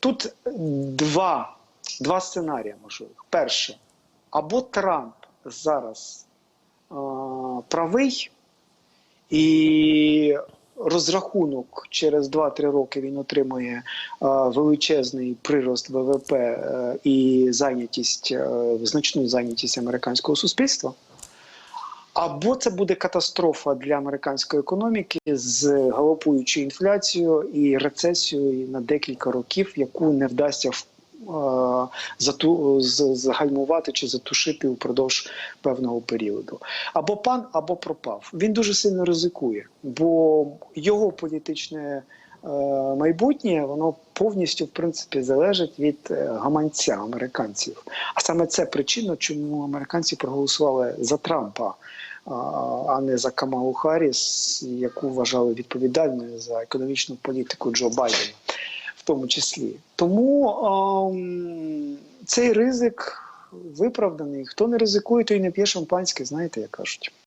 тут два, два сценарії можливих. Перше, або Трамп зараз е, правий, і розрахунок через 2-3 роки він отримує е, величезний прирост ВВП е, і зайнятість, е, значну зайнятість американського суспільства. Або це буде катастрофа для американської економіки з галопуючою інфляцією і рецесією на декілька років, яку не вдасться е, зату, загальмувати чи затушити упродовж певного періоду. Або пан, або пропав. Він дуже сильно ризикує, бо його політичне е, майбутнє воно повністю в принципі залежить від е, гаманця американців. А саме це причина, чому американці проголосували за Трампа, а не за Камалу Харріс, яку вважали відповідальною за економічну політику Джо Байдена, в тому числі. Тому ем, цей ризик виправданий. Хто не ризикує, той не п'є шампанське, знаєте, як кажуть.